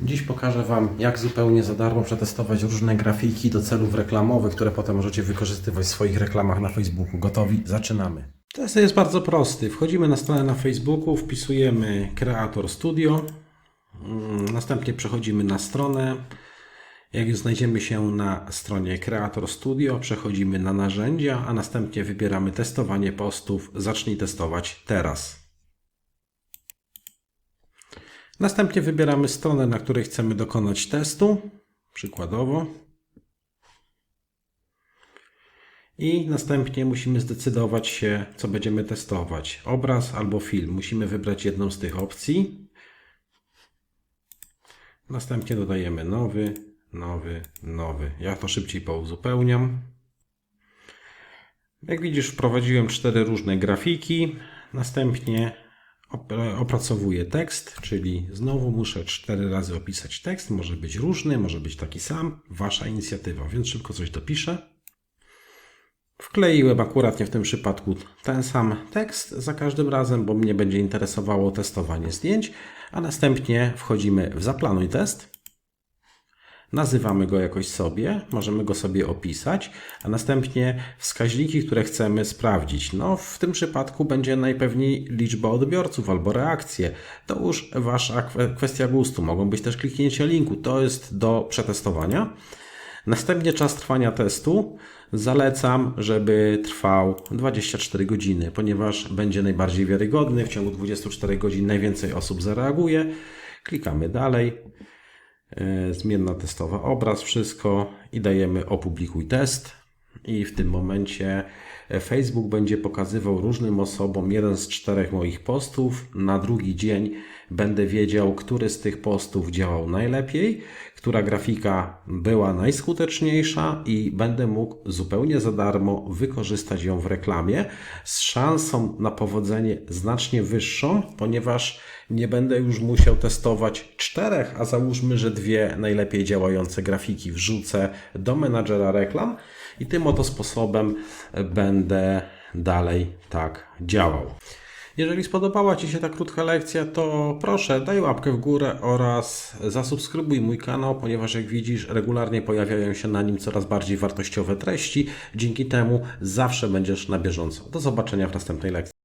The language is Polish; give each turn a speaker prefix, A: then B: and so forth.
A: Dziś pokażę Wam, jak zupełnie za darmo przetestować różne grafiki do celów reklamowych, które potem możecie wykorzystywać w swoich reklamach na Facebooku. Gotowi? Zaczynamy. Test jest bardzo prosty. Wchodzimy na stronę na Facebooku, wpisujemy Creator Studio, Mm, następnie przechodzimy na stronę. Jak już znajdziemy się na stronie Creator Studio, przechodzimy na narzędzia, a następnie wybieramy testowanie postów. Zacznij testować teraz. Następnie wybieramy stronę, na której chcemy dokonać testu, przykładowo. I następnie musimy zdecydować się, co będziemy testować: obraz albo film. Musimy wybrać jedną z tych opcji. Następnie dodajemy nowy, nowy, nowy. Ja to szybciej pouzupełniam. Jak widzisz, wprowadziłem cztery różne grafiki. Następnie opracowuję tekst, czyli znowu muszę cztery razy opisać tekst. Może być różny, może być taki sam. Wasza inicjatywa, więc szybko coś dopiszę. Wkleiłem akuratnie w tym przypadku ten sam tekst za każdym razem, bo mnie będzie interesowało testowanie zdjęć, a następnie wchodzimy w zaplanuj test. Nazywamy go jakoś sobie, możemy go sobie opisać, a następnie wskaźniki, które chcemy sprawdzić. No, w tym przypadku będzie najpewniej liczba odbiorców albo reakcje. To już wasza kwe- kwestia gustu. Mogą być też kliknięcia linku. To jest do przetestowania. Następnie czas trwania testu. Zalecam, żeby trwał 24 godziny, ponieważ będzie najbardziej wiarygodny. W ciągu 24 godzin najwięcej osób zareaguje. Klikamy dalej. E, Zmienna testowa obraz, wszystko i dajemy opublikuj test. I w tym momencie e, Facebook będzie pokazywał różnym osobom jeden z czterech moich postów. Na drugi dzień będę wiedział, który z tych postów działał najlepiej, która grafika była najskuteczniejsza i będę mógł zupełnie za darmo wykorzystać ją w reklamie z szansą na powodzenie znacznie wyższą, ponieważ nie będę już musiał testować czterech, a załóżmy, że dwie najlepiej działające grafiki wrzucę do menadżera reklam i tym oto sposobem będę dalej tak działał. Jeżeli spodobała Ci się ta krótka lekcja, to proszę daj łapkę w górę oraz zasubskrybuj mój kanał, ponieważ jak widzisz, regularnie pojawiają się na nim coraz bardziej wartościowe treści. Dzięki temu zawsze będziesz na bieżąco. Do zobaczenia w następnej lekcji.